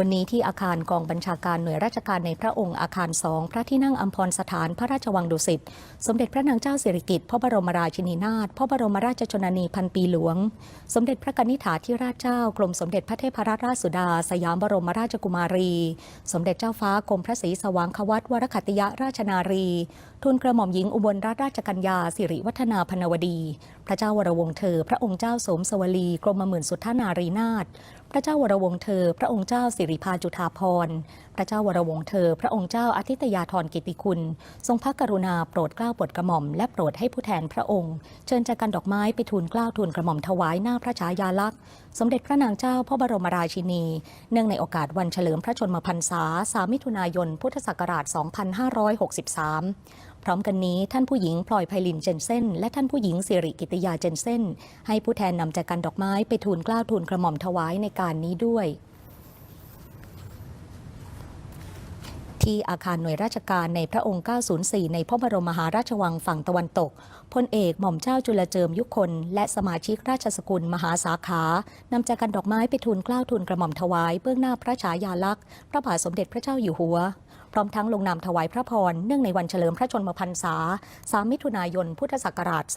วันนี้ที่อาคารกองบัญชาการหน่วยราชการในพระองค์อาคารสองพระที่นั่งอัมพรสถานพระราชวังดุสิตสมเด็จพระนางเจ้าสิริกิติ์พระบรมราชินีนาถพระบรมราชชนนีพันปีหลวง สมเด็จพระกนิษฐาธิราชเจ้ากรมสมเด็จพระเทพรัตนราชสุดา สยามบรมราชกุมารี สมเด็จเจ้าฟ้ากรมพระศรีสว่างควัตวรคัติยราชนารีทูลกระหม่อมหญิงอุบลราชราชกัญญาสิริวัฒนาพนวดี พระเจ้าวรวงเธอ พระองค์เจ้าสมสวลีกรมหมื่นสุทธานารีนาถ พระเจ้าวรวงเธอ พระองค์เจ้าสิริพาจุฑาภรพระเจ้าวรวงเธอ พระองค์เจ้าอาทิตยาธรกิติคุณ ทรงพระกรุณาโปรดเกล้าโปรดกระหม่อม และโปรดให้ผู้แทนพระองค์ เชิญจากกันดอกไม้ไปทูลเกล้าทูลกระหม่อมถวายหน้าพระฉายาลักษณ์ สมเด็จพระนางเจ้าพระบรมราชินี เนื่องในโอกาสวันเฉลิมพระชนมพรรษา 3 มิถุนายน พุทธศักราช 2563 ร้อมกันนี้ท่านผู้หญิงพลอยไพลินเจนเซนและท่านผู้หญิงสิริกิติยาเจนเซนให้ผู้แทนนำจากกันดอกไม้ไปทูลกล้าวทูลกระหม่อมถวายในการนี้ด้วยที่อาคารหน่วยราชการในพระองค์ 904 ในพระบรมมหาราชวังฝั่งตะวันตก พลเอกหม่อมเจ้าจุลเจิมยุคน และสมาชิกราชสกุลมหาสาขานำจากกันดอกไม้ไปทูลกล้าวทูลกระหม่อมถวายเบื้องหน้าพระฉายาลักษณ์ พระบาทสมเด็จพระเจ้าอยู่หัว ร้อมทั้งลงนามถวายพระพร เนื่องในวันเฉลิมพระชนมพรรษา 3 มิถุนายน พุทธศักราช 2563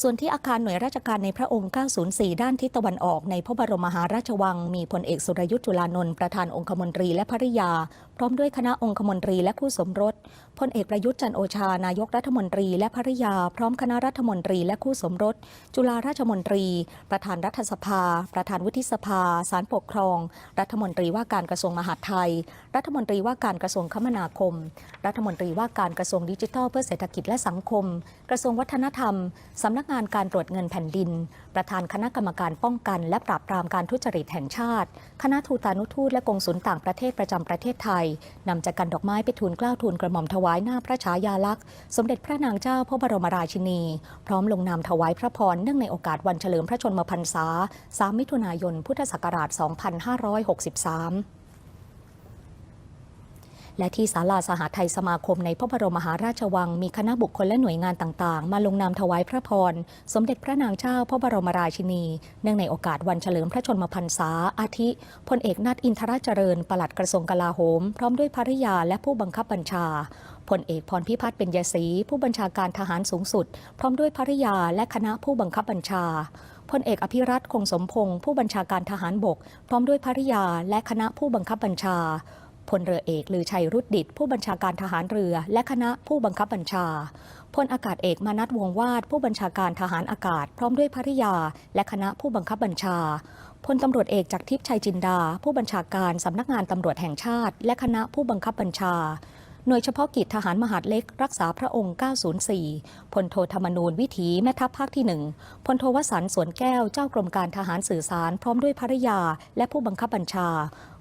ส่วนที่อาคารหน่วยราชการในพระองค์ 904 ด้านทิศตะวันออกในพระบรมมหาราชวัง มีพลเอกสุรยุทธ์จุลานนท์ประธานองคมนตรีและภริยาพร้อมด้วยคณะองคมนตรีและคู่สมรสพลเอกประยุทธ์จันโอชานายกรัฐมนตรีและภริยา พร้อมคณะรัฐมนตรีและคู่สมรส จุฬาราชมนตรี ประธานรัฐสภา ประธานวุฒิสภาศาลปกครอง รัฐมนตรีว่าการกระทรวงมหาดไทย รัฐมนตรีว่าการกระทรวงคมนาคม รัฐมนตรีว่าการกระทรวงดิจิทัล เพื่อเศรษฐกิจและสังคม กระทรวงวัฒนธรรมสำนักงานการตรวจเงินแผ่นดิน ประธานคณะกรรมการป้องกัน และปราบปรามการทุจริตแห่งชาติ คณะทูตานุทูตและกงสุลต่างประเทศประจำประเทศไทยนำจากกันดอกไม้ไปทูลกล้าทูลกระหม่อมถวายหน้าพระฉายาลักษณ์ สมเด็จพระนางเจ้าพระบรมราชินี พร้อมลงนามถวายพระพรเนื่องในโอกาสวันเฉลิมพระชนมพรรษา 3 มิถุนายน พุทธศักราช 2563 และที่ศาลาสหไทยสมาคมในพระบรมมหาราชวัง มีคณะบุคคลและหน่วยงานต่างๆ มาลงนามถวายพระพร สมเด็จพระนางเจ้าพระบรมราชินี เนื่องในโอกาสวันเฉลิมพระชนมพรรษา อาทิพลเอกนัทอินทราเจริญ ปลัดกระทรวงกลาโหม พร้อมด้วยภริยาและผู้บังคับบัญชาพลเอกพรพิพัฒน์เป็นยศรีผู้บัญชาการทหารสูงสุด พร้อมด้วยภริยาและคณะผู้บังคับบัญชาพลเอกอภิรัตคงสมพงศ์ผู้บัญชาการทหารบก พร้อมด้วยภริยาและคณะผู้บังคับบัญชา พลเรือเอกลือชัยรุดดิตผู้บัญชาการทหารเรือ และคณะผู้บังคับบัญชา พลอากาศเอกมานัทวงวาด ผู้บัญชาการทหารอากาศ พร้อมด้วยภริยา และคณะผู้บังคับบัญชา พลตำรวจเอกจากทิพย์ชัยจินดา ผู้บัญชาการสำนักงานตำรวจแห่งชาติ และคณะผู้บังคับบัญชาหน่วยเฉพาะกิจทหารมหาดเล็ก รักษาพระองค์ 904 พลโทธรรมนูญวิถีแม่ทัพภาคที่ 1 พลโทวสันสวนแก้วเจ้ากรมการทหารสื่อสาร พร้อมด้วยภริยา และผู้บังคับบัญชา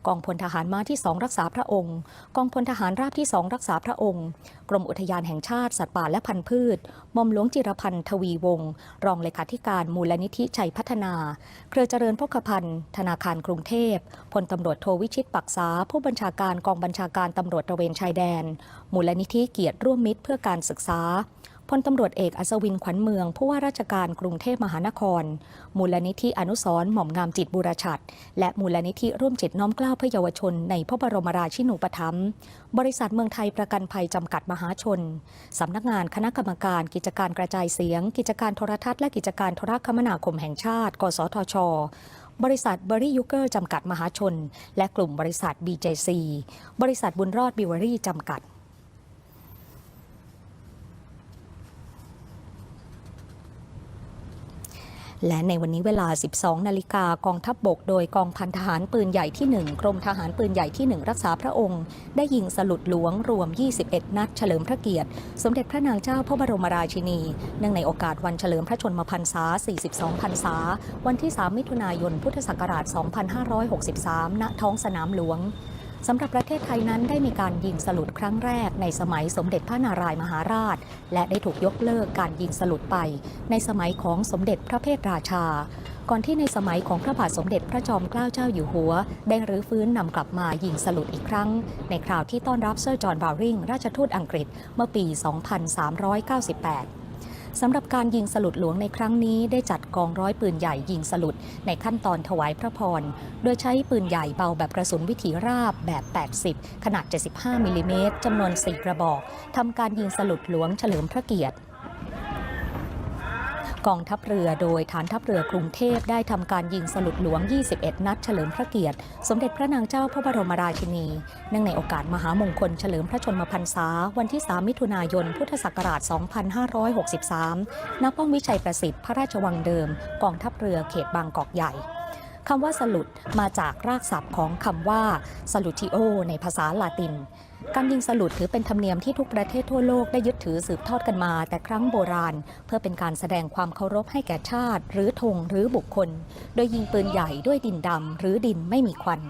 กองพลทหารม้าที่ 2 รักษาพระองค์ กองพลทหารราบที่ 2 รักษาพระองค์ กรมอุทยานแห่งชาติ สัตว์ป่าและพันธุ์พืชมอมหลวงจิรพันธ์ทวีวงศ์รองเลขาธิการมูลนิธิชัยพัฒนา เครือเจริญพกพันธ์ธนาคารกรุงเทพพลตำรวจโทวิชิตปักษา ผู้บัญชาการกองบัญชาการตำรวจตระเวนชายแดน มูลนิธิเกียรติร่วมมิตรเพื่อการศึกษา พลตำรวจเอกอัศวินขวัญเมือง ผู้ว่าราชการกรุงเทพมหานคร มูลนิธิอนุสรณ์หม่อมงามจิตบุรชัด และมูลนิธิร่วมจิตน้อมเกล้าเพื่อเยาวชนในพระบรมราชินูปถัมภ์บริษัทเมืองไทยประกันภัยจำกัดมหาชน สำนักงานคณะกรรมการกิจการกระจายเสียง กิจการโทรทัศน์และกิจการโทรคมนาคมแห่งชาติ กสทชบริษัทเบอรี่ยูเกอร์จำกัดมหาชน และกลุ่มบริษัท BJC บริษัทบุญรอดบิวเวอรี่จำกัด และในวันนี้เวลา 12 นาฬิกากองทัพบบก โดยกองพันทหารปืนใหญ่ที่ 1 กรมทหารปืนใหญ่ที่ 1 รักษาพระองค์ ได้ยิงสลุดหลวงรวม 21 นัดเฉลิมพระเกียรติ สมเด็จพระนางเจ้าพระบรมราชินี เนื่องในโอกาสวันเฉลิมพระชนมพรรษา 42 พรรษา วันที่ 3 มิถุนายน พุทธศักราช 2563 ณ ท้องสนามหลวง สำหรับประเทศไทยนั้นได้มีการยิงสลุดครั้งแรกในสมัยสมเด็จพระนารายมหาราช และได้ถูกยกเลิกการยิงสลุดไป ในสมัยของสมเด็จพระเพทราชา ก่อนที่ในสมัยของพระบาทสมเด็จพระจอมเกล้าเจ้าอยู่หัว ได้รื้อฟื้นนำกลับมายิงสลุดอีกครั้ง ในคราวที่ต้อนรับเซอร์จอห์นบาวริงราชทูตอังกฤษเมื่อปี 2398 สำหรับการยิงสลุดหลวงในครั้งนี้ได้จัดกองร้อยปืนใหญ่ยิงสลุดในขั้นตอนถวายพระพร โดยใช้ปืนใหญ่เบาแบบกระสุนวิถีราบแบบ 80 ขนาด 75มิลลิเมตรจำนวน 4 กระบอกทำการยิงสลุดหลวงเฉลิมพระเกียรติ กองทัพเรือโดยฐานทัพเรือกรุงเทพได้ทำการยิงสลุดหลวง 21 นัดเฉลิมพระเกียรติ สมเด็จพระนางเจ้าพระบรมราชินี เนื่องในโอกาสมหามงคลเฉลิมพระชนมพรรษา วันที่ 3 มิถุนายน พุทธศักราช 2563 ณ ป้อมวิชัยประสิทธิ์พระราชวังเดิม กองทัพเรือเขตบางกอกใหญ่คำว่าสลุดมาจากรากศัพท์ของคำว่าสลุติโอในภาษาลาติน การยิงสลุดถือเป็นธรรมเนียมที่ทุกประเทศทั่วโลกได้ยึดถือสืบทอดกันมา แต่ครั้งโบราณ เพื่อเป็นการแสดงความเคารพให้แก่ชาติ หรือธงหรือบุคคล โดยยิงปืนใหญ่ด้วยดินดำหรือดินไม่มีควัน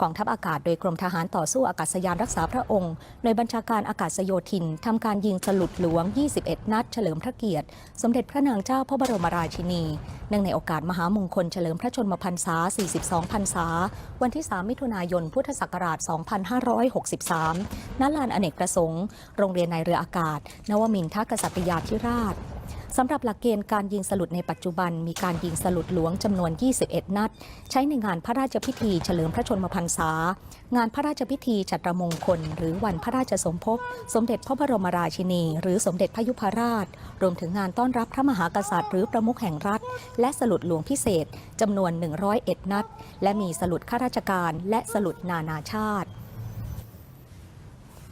กองทัพอากาศโดยกรมทหารต่อสู้อากาศยานรักษาพระองค์โดยบัญชาการอากาศโยธินทำการยิงสลุดหลวง 21 นัด เฉลิมพระเกียรติ สมเด็จพระนางเจ้าพระบรมราชินี เนื่องในโอกาสมหามงคลเฉลิมพระชนมพรรษา 42 พรรษา วันที่ 3 มิถุนายน พุทธศักราช 2563 ณ ลานอเนกประสงค์ โรงเรียนในเรืออากาศ นวมินทกษัตริยาธิราช สำหรับหลักเกณฑ์การยิงสลุดในปัจจุบันมีการยิงสลุดหลวงจำนวน 21 นัด ใช้ในงานพระราชพิธีเฉลิมพระชนมพรรษา งานพระราชพิธีจัตรมงคล หรือวันพระราชสมภพ สมเด็จพระบรมราชินี หรือสมเด็จพระยุพราช รวมถึงงานต้อนรับพระมหากษัตริย์ หรือประมุขแห่งรัฐ และสลุดหลวงพิเศษจำนวน 101 นัด และมีสลุดข้าราชการและสลุดนานาชาติ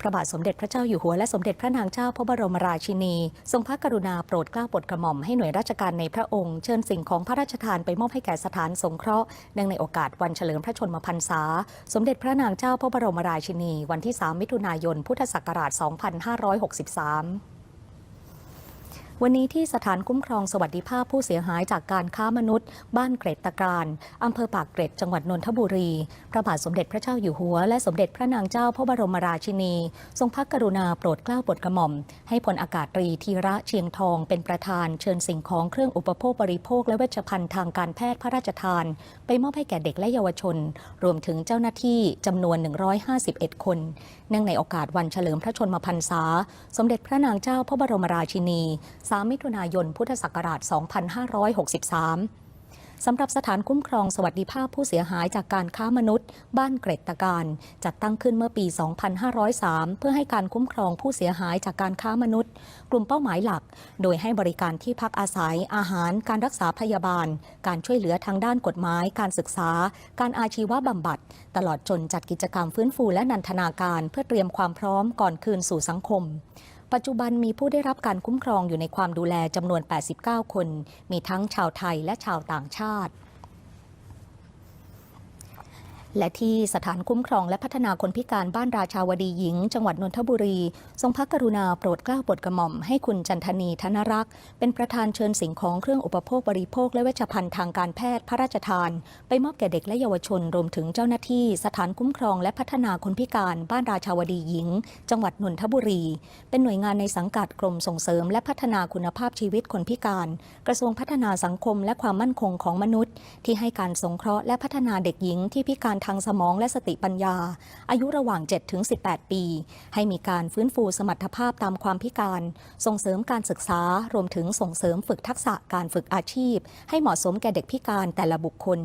พระบาทสมเด็จพระเจ้าอยู่หัวและสมเด็จพระนางเจ้าพระบรมราชินี ทรงพระกรุณาโปรดเกล้าโปรดกระหม่อมให้หน่วยราชการในพระองค์เชิญสิ่งของพระราชทานไปมอบให้แก่สถานสงเคราะห์เนื่องในโอกาสวันเฉลิมพระชนมพรรษา สมเด็จพระนางเจ้าพระบรมราชินี วันที่ 3 มิถุนายน พุทธศักราช 2563 วันนี้ที่สถานคุ้มครองสวัสดิภาพผู้เสียหายจากการค้ามนุษย์ บ้านเกรดตะการอำเภอปากเกร็ดจังหวัดนนทบุรี พระบาทสมเด็จพระเจ้าอยู่หัว และสมเด็จพระนางเจ้าพระบรมราชินี ทรงพระกรุณาโปรดเกล้าโปรดกระหม่อม ให้พลอากาศตรีธีระเชียงทอง เป็นประธานเชิญสิ่งของเครื่องอุปโภคบริโภค และเวชภัณฑ์ทางการแพทย์พระราชทาน ไปมอบให้แก่เด็กและเยาวชน รวมถึงเจ้าหน้าที่จำนวน 151 คน เนื่องในโอกาสวันเฉลิมพระชนมพรรษา สมเด็จพระนางเจ้าพระบรมราชินี3 มิถุนายน พุทธศักราช 2563 สำหรับสถานคุ้มครองสวัสดิภาพผู้เสียหายจากการค้ามนุษย์ บ้านเกรตการ จัดตั้งขึ้นเมื่อปี 2503 เพื่อให้การคุ้มครองผู้เสียหายจากการค้ามนุษย์ กลุ่มเป้าหมายหลัก โดยให้บริการที่พักอาศัย อาหาร การรักษาพยาบาล การช่วยเหลือทางด้านกฎหมาย การศึกษา การอาชีวบำบัด ตลอดจนจัดกิจกรรมฟื้นฟูและนันทนาการเพื่อเตรียมความพร้อมก่อนคืนสู่สังคม ปัจจุบันมีผู้ได้รับการคุ้มครองอยู่ในความดูแลจำนวน 89 คน มีทั้งชาวไทยและชาวต่างชาติ และที่สถานคุ้มครองและพัฒนาคนพิการบ้านราชาวดีหญิง จังหวัดนนทบุรี ทรงพระกรุณาโปรดเกล้าโปรดกระหม่อมให้คุณจันทนีธนรักษ์ เป็นประธานเชิญสิ่งของเครื่องอุปโภคบริโภค และเวชภัณฑ์ทางการแพทย์พระราชทาน ไปมอบแก่เด็กและเยาวชน รวมถึงเจ้าหน้าที่ สถานคุ้มครองและพัฒนาคนพิการบ้านราชาวดีหญิง จังหวัดนนทบุรี เป็นหน่วยงานในสังกัดกรมส่งเสริม และพัฒนาคุณภาพชีวิตคนพิการ กระทรวงพัฒนาสังคม และความมั่นคงของมนุษย์ ที่ให้การสงเคราะห์และพัฒนาเด็กหญิงที่พิการทางสมองและสติปัญญา อายุระหว่าง 7-18 ปี ให้มีการฟื้นฟูสมรรถภาพตามความพิการ ส่งเสริมการศึกษารวมถึงส่งเสริมฝึกทักษะการฝึกอาชีพ ให้เหมาะสมแก่เด็กพิการแต่ละบุคคล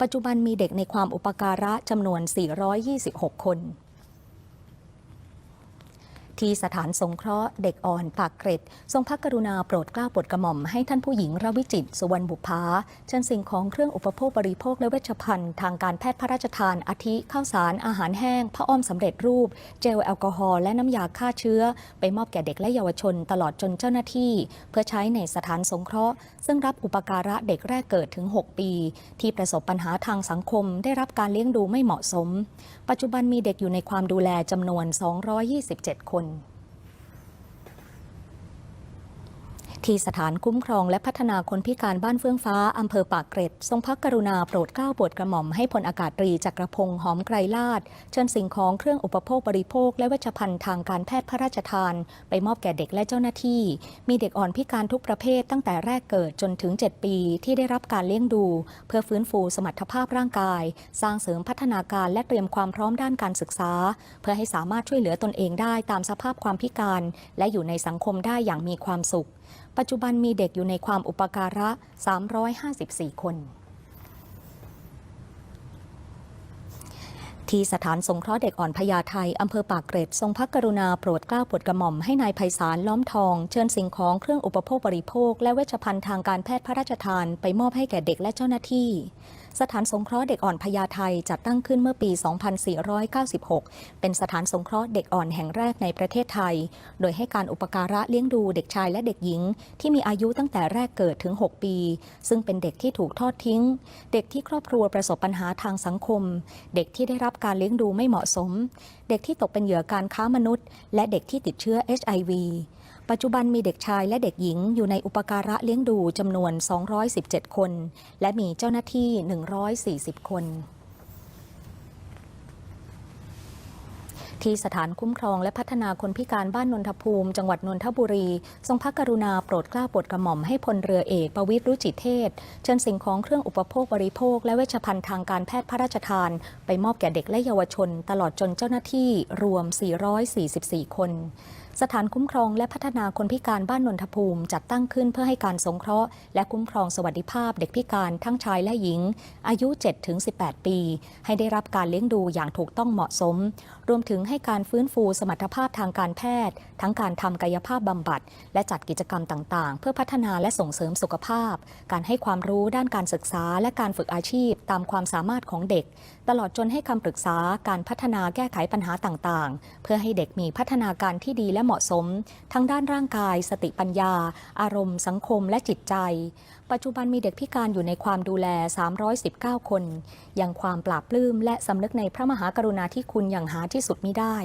ปัจจุบันมีเด็กในความอุปการะจำนวน 426 คน ที่สถานสงเคราะห์เด็กอ่อนปากเกร็ด ทรงพระกรุณาโปรดเกล้าโปรดกระหม่อมให้ท่านผู้หญิงระวิจิตรสุวรรณบุภาเชิญสิ่งของเครื่องอุปโภคบริโภคและเวชภัณฑ์ทางการแพทย์พระราชทานอาทิข้าวสารอาหารแห้งผ้าอ้อมสำเร็จรูป เจลแอลกอฮอล์และน้ำยาฆ่าเชื้อ ไปมอบแก่เด็กและเยาวชนตลอดจนเจ้าหน้าที่ เพื่อใช้ในสถานสงเคราะห์ ซึ่งรับอุปการะเด็กแรกเกิดถึง 6 ปี ที่ประสบปัญหาทางสังคม ได้รับการเลี้ยงดูไม่เหมาะสม ปัจจุบันมีเด็กอยู่ในความดูแลจำนวน 227 คน ที่สถานคุ้มครองและพัฒนาคนพิการบ้านเฟื่องฟ้า อำเภอปากเกร็ด ทรงพระกรุณาโปรดเกล้าโปรดกระหม่อมให้พลอากาศตรีจักรพงษ์หอมไกรลาดเชิญสิ่งของเครื่องอุปโภคบริโภค และเวชภัณฑ์ทางการแพทย์พระราชทาน ไปมอบแก่เด็กและเจ้าหน้าที่ มีเด็กอ่อนพิการทุกประเภทตั้งแต่แรกเกิดจนถึง 7 ปี ที่ได้รับการเลี้ยงดู เพื่อฟื้นฟูสมรรถภาพร่างกาย สร้างเสริมพัฒนาการและเตรียมความพร้อมด้านการศึกษา เพื่อให้สามารถช่วยเหลือตนเองได้ตามสภาพความพิการ และอยู่ในสังคมได้อย่างมีความสุข ปัจจุบันมีเด็กอยู่ในความอุปการะ 354 คน ที่สถานสงเคราะห์เด็กอ่อนพญาไทอำเภอปากเกร็ด ทรงพระกรุณาโปรดเกล้าโปรดกระหม่อมให้นายไพศาลล้อมทอง เชิญสิ่งของเครื่องอุปโภคบริโภค และเวชภัณฑ์ทางการแพทย์พระราชทาน ไปมอบให้แก่เด็กและเจ้าหน้าที่ สถานสงเคราะห์เด็กอ่อนพญาไทจัดตั้งขึ้นเมื่อปี 2496 เป็นสถานสงเคราะห์เด็กอ่อนแห่งแรกในประเทศไทย โดยให้การอุปการะเลี้ยงดูเด็กชายและเด็กหญิง ที่มีอายุตั้งแต่แรกเกิดถึง 6 ปี ซึ่งเป็นเด็กที่ถูกทอดทิ้ง เด็กที่ครอบครัวประสบปัญหาทางสังคม เด็กที่ได้รับการเลี้ยงดูไม่เหมาะสม เด็กที่ตกเป็นเหยื่อการค้ามนุษย์ และเด็กที่ติดเชื้อ HIV ปัจจุบันมีเด็กชายและเด็กหญิงอยู่ในอุปการะเลี้ยงดูจำนวน 217 คน และมีเจ้าหน้าที่ 140 คนที่สถานคุ้มครองและพัฒนาคนพิการบ้านนนทภูมิ จังหวัดนนทบุรี ทรงพระกรุณาโปรดเกล้าโปรดกระหม่อมให้พลเรือเอกประวิตรรุจิเทศ เชิญสิ่งของเครื่องอุปโภคบริโภค และเวชภัณฑ์ทางการแพทย์พระราชทาน ไปมอบแก่เด็กและเยาวชน ตลอดจนเจ้าหน้าที่รวม 444 คน สถานคุ้มครองและพัฒนาคนพิการบ้านนนทภูมิ จัดตั้งขึ้นเพื่อให้การสงเคราะห์ และคุ้มครองสวัสดิภาพเด็กพิการทั้งชายและหญิง อายุ 7-18 ปี ให้ได้รับการเลี้ยงดูอย่างถูกต้องเหมาะสม รวมถึงให้การฟื้นฟูสมรรถภาพทางการแพทย์ ทั้งการทำกายภาพบำบัด และจัดกิจกรรมต่างๆ เพื่อพัฒนาและส่งเสริมสุขภาพ การให้ความรู้ด้านการศึกษาและการฝึกอาชีพ ตามความสามารถของเด็ก ตลอดจนให้คำปรึกษาการพัฒนาแก้ไขปัญหาต่างๆ เพื่อให้เด็กมีพัฒนาการที่ดีและเหมาะสม ทั้งด้านร่างกาย สติปัญญา อารมณ์ สังคมและจิตใจ ปัจจุบันมีเด็กพิการอยู่ในความดูแล 319 คน ยังความปราบปลื้มและสำนึกในพระมหากรุณาธิคุณอย่างหาที่สุดมิได้